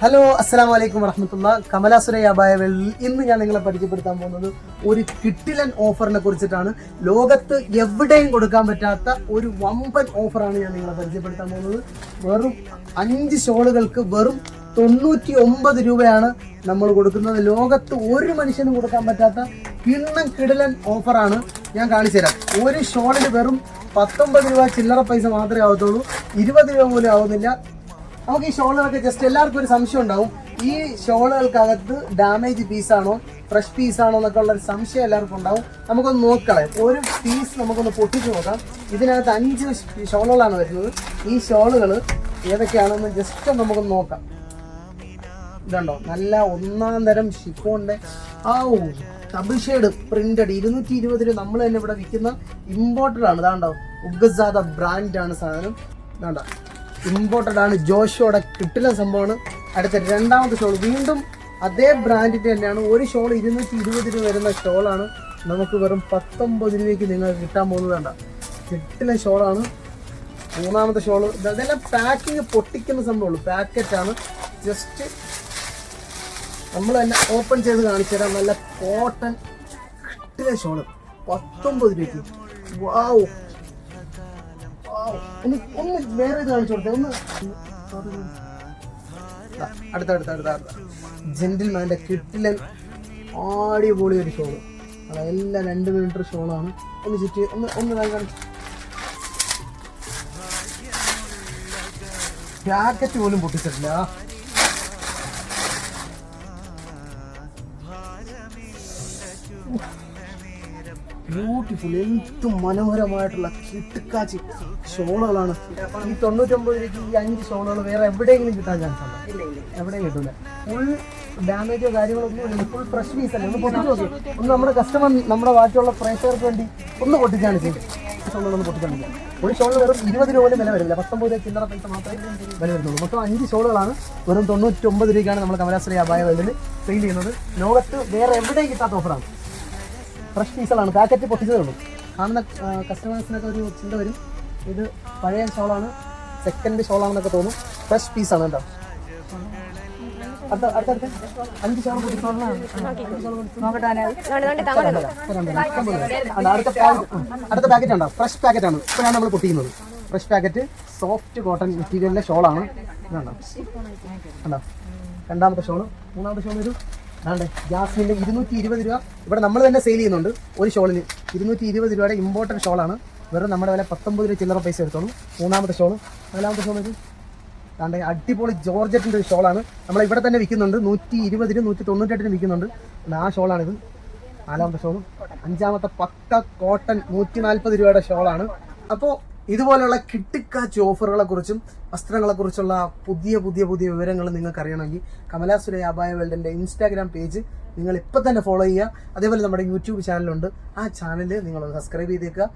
Hello അസ്സലാം വലൈക്കും വറഹമത്തുള്ള. കമലാസുര വെള്ളിൽ ഇന്ന് ഞാൻ നിങ്ങളെ പരിചയപ്പെടുത്താൻ പോകുന്നത് ഒരു കിട്ടിലൻ ഓഫറിനെ കുറിച്ചിട്ടാണ്. ലോകത്ത് എവിടെയും കൊടുക്കാൻ പറ്റാത്ത ഒരു വമ്പൻ ഓഫറാണ് ഞാൻ നിങ്ങളെ പരിചയപ്പെടുത്താൻ പോകുന്നത്. വെറും അഞ്ച് ഷോളുകൾക്ക് വെറും തൊണ്ണൂറ്റി ഒമ്പത് രൂപയാണ് നമ്മൾ കൊടുക്കുന്നത്. ലോകത്ത് ഒരു മനുഷ്യനും കൊടുക്കാൻ പറ്റാത്ത കിണ്ണം കിടലൻ ഓഫറാണ് ഞാൻ കാണിച്ചു തരാം. ഒരു ഷോളിന് വെറും പത്തൊമ്പത് രൂപ ചില്ലറ പൈസ മാത്രമേ ആവത്തുള്ളൂ. ഇരുപത് രൂപ പോലും ആവുന്നില്ല. നമുക്ക് ഈ ഷോളുകളൊക്കെ ജസ്റ്റ് എല്ലാവർക്കും ഒരു സംശയം ഉണ്ടാവും. ഈ ഷോളുകൾക്കകത്ത് ഡാമേജ് പീസാണോ ഫ്രഷ് പീസാണോ എന്നൊക്കെ ഉള്ള ഒരു സംശയം എല്ലാവർക്കും ഉണ്ടാവും. നമുക്കൊന്ന് നോക്കളെ. ഒരു പീസ് നമുക്കൊന്ന് പൊട്ടിച്ച് നോക്കാം. ഇതിനകത്ത് അഞ്ച് ഷോളുകളാണ് വരുന്നത്. ഈ ഷോളുകൾ ഏതൊക്കെയാണെന്ന് ജസ്റ്റ് നമുക്കൊന്ന് നോക്കാം. ഇതുണ്ടോ? നല്ല ഒന്നാം തരം ഷിഫോണിന്റെ ആ ഡബിൾ ഷെയ്ഡ് പ്രിന്റഡ് ഇരുന്നൂറ്റി ഇരുപത് രൂപ നമ്മൾ തന്നെ ഇവിടെ വിൽക്കുന്ന ഇമ്പോർട്ടഡ് ആണ്. ഇതാണ്ടോ? ഉഗസാദ ബ്രാൻഡാണ് സാധനം. ഇതാണ്ടോ? ഇമ്പോർട്ടഡ് ആണ്. ജോഷോടെ കിട്ടുന്ന സംഭവമാണ്. അടുത്ത രണ്ടാമത്തെ ഷോൾ. വീണ്ടും അതേ ബ്രാൻഡിന്റെ തന്നെയാണ്. ഒരു ഷോൾ ഇരുന്നൂറ്റി ഇരുപത് രൂപ വരുന്ന ഷോളാണ് നമുക്ക് വെറും പത്തൊമ്പത് രൂപയ്ക്ക് നിങ്ങൾക്ക് കിട്ടാൻ പോകുന്നതാണ്. കിട്ടുന്ന ഷോളാണ് മൂന്നാമത്തെ ഷോൾ ഇതെല്ലാം പാക്കിങ് പൊട്ടിക്കുന്ന സംഭവമുള്ളൂ. പാക്കറ്റാണ് ജസ്റ്റ് നമ്മൾ തന്നെ ഓപ്പൺ ചെയ്ത് കാണിച്ചു തരാം. നല്ല കോട്ടൺ കിട്ടുന്ന ഷോൾ പത്തൊമ്പത് രൂപയ്ക്ക്. വാവ്. ഒന്ന് ഒന്ന് വേറെ ഇത് കാണിച്ചു കൊടുത്തേ ഒന്ന്. അടുത്ത അടുത്ത അടുത്ത അടുത്ത. ജെന്റിൽമാന്റെ കിട്ടിലൻ അടിപൊളി ഒരു ഷോൾ അതെല്ലാം രണ്ട് മീറ്റർ ഷോളാണ് ഒന്ന് ചുറ്റി ഒന്ന് ഒന്ന് കാണിച്ചു. ജാക്കറ്റ് പോലും പൊട്ടിച്ചിട്ടില്ല. ബ്യൂട്ടിഫുൾ എന്ത് മനോഹരമായിട്ടുള്ള കിട്ടുക്കാച്ചി ഷോളുകളാണ്. ഈ തൊണ്ണൂറ്റൊമ്പത് രൂപയ്ക്ക് ഈ അഞ്ച് ഷോളുകൾ വേറെ എവിടെയെങ്കിലും കിട്ടാൻ ചാൻസ് ഉണ്ടോ? എവിടെയും കിട്ടില്ല ഫുൾ ഡാമേജോ കാര്യങ്ങളൊന്നും ഇല്ല. ഫുൾ ഫ്രഷ് പീസ് അല്ലേ? ഒന്ന് പൊട്ടിച്ച് നോക്കി. ഒന്ന് നമ്മുടെ കസ്റ്റമർ നമ്മുടെ ബാക്കിയുള്ള പ്രേക്ഷകർക്ക് വേണ്ടി ഒന്ന് പൊട്ടിച്ചാണ് ചെയ്ത് ഷോളുകളൊന്ന് പൊട്ടിച്ചാണ് ഒരു ഷോളിൽ വെറും ഇരുപത് രൂപ പോലും വില വരില്ല പത്തൊമ്പത് രൂപ ചില്ലറ പൈസ മാത്രമേ വില വരുന്നുള്ളൂ. മൊത്തം അഞ്ച് ഷോളുകളാണ്. വെറും തൊണ്ണൂറ്റൊമ്പത് രൂപയ്ക്കാണ് നമ്മൾ കമലാശ്രീ അപായ വേൾഡിൽ സെയിൽ ചെയ്യുന്നത്. ലോകത്ത് വേറെ എവിടെയും കിട്ടാത്ത ഓഫറാണ് ഫ്രഷ് പീസുകളാണ് പാക്കറ്റ് പൊട്ടിച്ചതേ ഉള്ളൂ കാണുന്ന കസ്റ്റമേഴ്സിനൊക്കെ ഒരു ചിന്ത വരും ഇത് പഴയ ഷോളാണ് സെക്കൻഡ് ഷോളാണെന്നൊക്കെ തോന്നും ഫ്രഷ് പീസാണ് കേട്ടോ അടുത്ത അടുത്ത അഞ്ച് അടുത്ത അടുത്ത പാക്കറ്റ് ഉണ്ടോ ഫ്രഷ് പാക്കറ്റ് ആണ് ഇപ്പോഴാണ് നമ്മൾ പൊട്ടിക്കുന്നത് ഫ്രഷ് പാക്കറ്റ് സോഫ്റ്റ് കോട്ടൺ മെറ്റീരിയലിന്റെ ഷോളാണ് രണ്ടാമത്തെ ഷോൾ മൂന്നാമത്തെ ഷോൾ ഒരു ആണ്ടേ ജാസ്മിന്റെ ഇരുന്നൂറ്റി ഇരുപത് രൂപ ഇവിടെ നമ്മൾ തന്നെ സെയിൽ ചെയ്യുന്നുണ്ട്. ഒരു ഷോളിന് ഇരുന്നൂറ്റി ഇരുപത് രൂപയുടെ ഇമ്പോർട്ടന്റ് ഷോളാണ് വെറും നമ്മുടെ വില പത്തൊമ്പത് രൂപ ചില്ലറ പൈസ എടുത്തോളൂ. മൂന്നാമത്തെ ഷോൾ നാലാമത്തെ ഷോൾ ഇത് ആണ്ടേ അടിപൊളി ജോർജറ്റിന്റെ ഒരു ഷോളാണ് നമ്മൾ ഇവിടെ തന്നെ വിൽക്കുന്നുണ്ട്. നൂറ്റി ഇരുപതിന് നൂറ്റി തൊണ്ണൂറ്റെട്ടിന് വിൽക്കുന്നുണ്ട് ആ ഷോളാണിത് നാലാമത്തെ ഷോളും അഞ്ചാമത്തെ പക്ക കോട്ടൺ നൂറ്റി നാൽപ്പത് രൂപയുടെ ഷോളാണ് അപ്പോൾ ഇതുപോലെയുള്ള കിട്ടിക്കാച്ച് ഓഫറുകളെ കുറിച്ചും വസ്ത്രങ്ങളെ കുറിച്ചുള്ള പുതിയ പുതിയ പുതിയ വിവരങ്ങൾ നിങ്ങൾക്ക് അറിയണമെങ്കിൽ കമലാസുര അബായ വേൾഡിന്റെ ഇൻസ്റ്റാഗ്രാം പേജ് നിങ്ങൾ ഇപ്പം തന്നെ ഫോളോ ചെയ്യുക. അതേപോലെ നമ്മുടെ യൂട്യൂബ് ചാനലുണ്ട്. ആ ചാനൽ നിങ്ങൾ സബ്സ്ക്രൈബ് ചെയ്തേക്കുക.